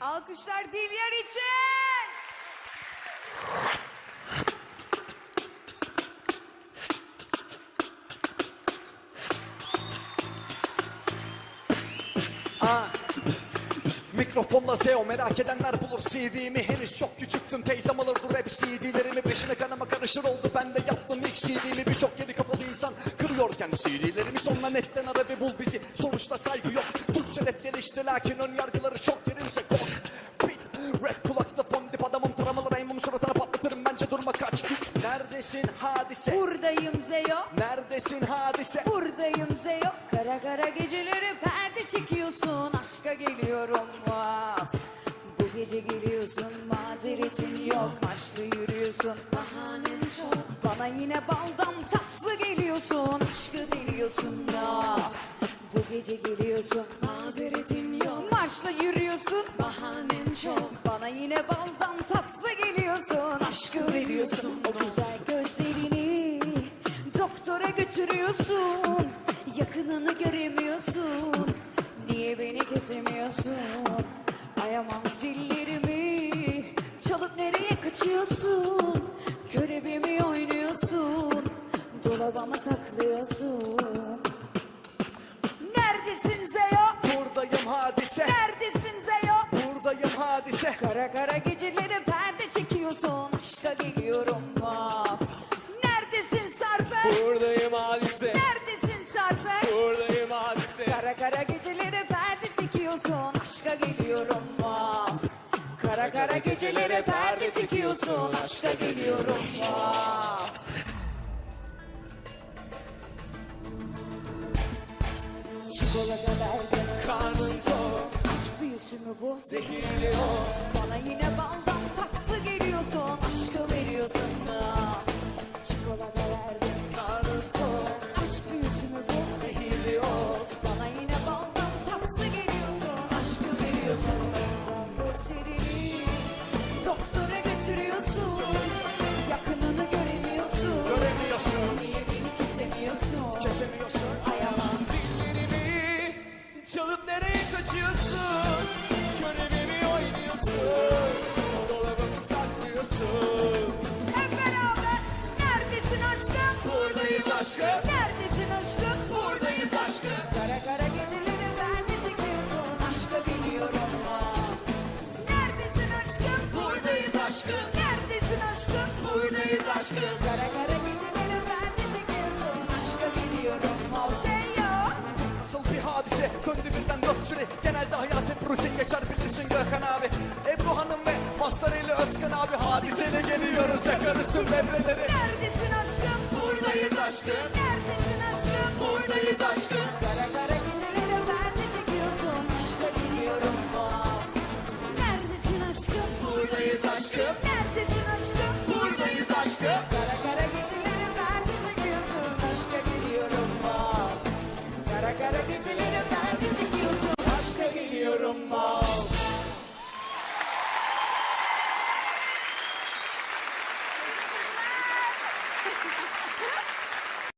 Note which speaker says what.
Speaker 1: Alkışlar Dilyar için.
Speaker 2: Aa, Mikrofonla SEO merak edenler bulur CV'mi Henüz çok küçüktüm teyzem alırdı rap CD'lerimi Peşine kanıma karışır oldu ben de yaptım ilk CD'mi Birçok geri kapalı insan kırıyorken CD'lerimi Sonra netten ara ve bul bizi. Sonuçta saygı yok rap gelişti lakin ön yargıları çok derinse kork Beat, rap kulakta fondip adamım taramalı Raymond suratına patlatırım bence durma kaç Neredesin hadise
Speaker 1: Buradayım Zeyo.
Speaker 2: Neredesin hadise
Speaker 1: Buradayım Zeyo. Kara kara geceleri perde çekiyorsun. Aşka geliyorum. Vaf. Bu gece geliyorsun mazeretin yok Maçlı yürüyorsun bahanen çok Bana yine baldan tatlı geliyorsun Aşkı deliyorsun ya Bu gece geliyorsun. Mazeretin yok. Marşla yürüyorsun. Bahanen çok. Bana yine baldan tatlı geliyorsun. Aşkı veriyorsun. O güzel gözlerini Doktora götürüyorsun. Yakınını göremiyorsun. Niye beni kesemiyorsun? Ayamam zillerimi Çalıp nereye kaçıyorsun? Körevimi oynuyorsun. Dolabıma saklıyorsun Kara kara geceleri perde çekiyorsun Aşka geliyorum of Neredesin Sarper?
Speaker 3: Buradayım hadise.
Speaker 1: Neredesin Sarper?
Speaker 3: Buradayım hadise.
Speaker 1: Kara kara geceleri perde çekiyorsun Aşka geliyorum of Kara kara geceleri perde çekiyorsun Aşka geliyorum of Çikolata Aşk büyüsü mü bu?
Speaker 3: zehirli o.
Speaker 1: Bana yine baldan Aşkım. Kara kara geceleri bende çekiyorsun Aşka biliyorum yo
Speaker 2: Nasıl bir hadise döndü birden dört süre Genelde hayat hep rutin geçer bilirsin Gökhan abi Ebru Hanım ve Mastareli Özkan abi Hadiseyle geliyoruz yakarız tüm devreleri
Speaker 1: Neredesin aşkım?
Speaker 3: Buradayız aşkım.
Speaker 1: Neredesin